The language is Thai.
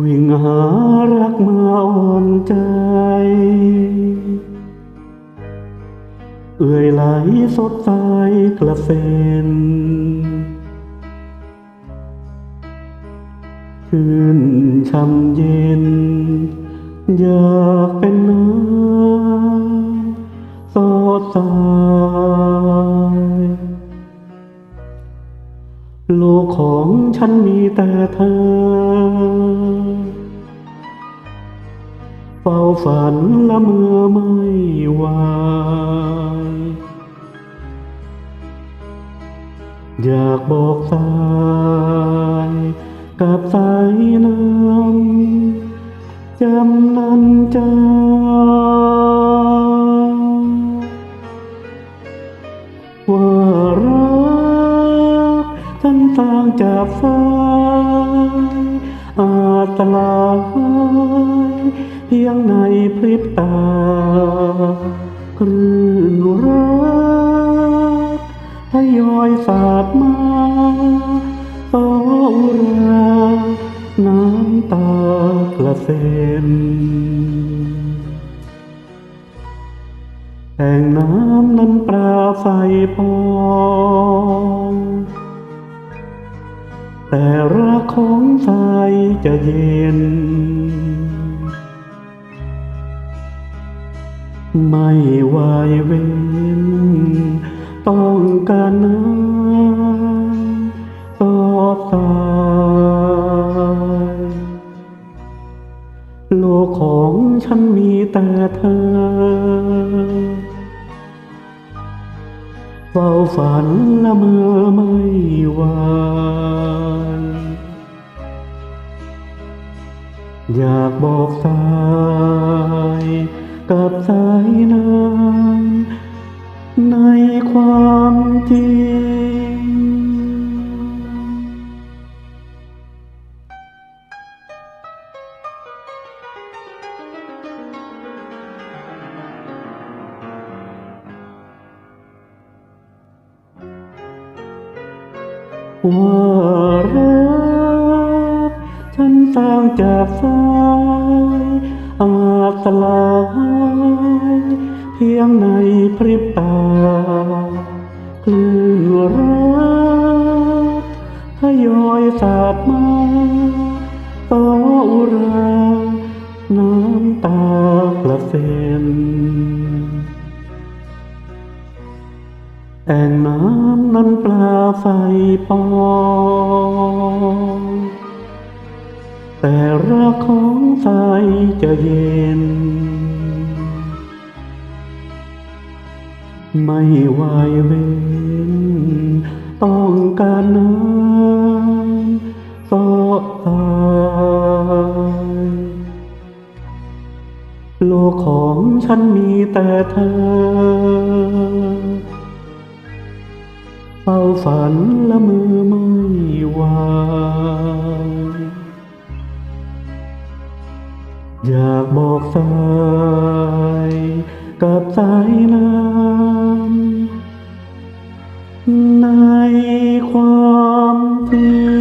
วิ่งหารักมาอ่อนใจ เอื่อยไหลสดใสกระเซ็นชื่นช่ำเย็น อยากเป็นน้ำสดใสโลกของฉันมีแต่เธอ เฝ้าฝันละเมื่อไม่ไหวอยากบอกสายกับสายน้ำจำนันจาว่ารักฉันต่างจากฟ้า อาจตลายเพียงในพริบตาคลื่นรักทยอยสาดมาสองราน้ำตากระเซ็นแห่งน้ำนั้นปลาไฟพอง แต่รักของใจจะเย็น ไม่วายเว้น ต้องการน้ำต่อตายโลกของฉันมีแต่เธอเฝ้าฝันละเมอไม่ไห อยากบอกสายกับสายน้ำในความจริง ว่า ฉันสร้างจากสายอาจสลายเพียงในพริบตาคลื่นรักทยอยสาดมาต่ออุรา น้ำตากระเซ็นแอ่งน้ำนั้นปลาไฟปอง แต่รักของใจจะเย็น ไม่วายเว้น ต้องการน้ำต่อตายโลกของฉันมีแต่เธอเฝ้าฝันละมือไม่ไหว อยากบอกสายกับสายน้ำในความที่